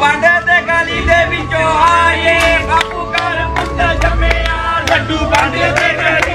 ਪਾਂਡੇ ਤੇ ਗਾਲੀ ਦੇ ਵਿੱਚੋਂ ਆਏ। ਬਾਪੂ ਘਰ ਮੁੰਡਾ ਜੰਮਿਆ। ਲੱਡੂ ਪਾਂਡੇ ਤੇ ਗਾਲੀ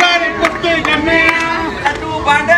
ਝਾੜੀ ਕੁੱਟੀ ਜੰਮੇ ਆ ਕੱਟੂ ਬੰਦ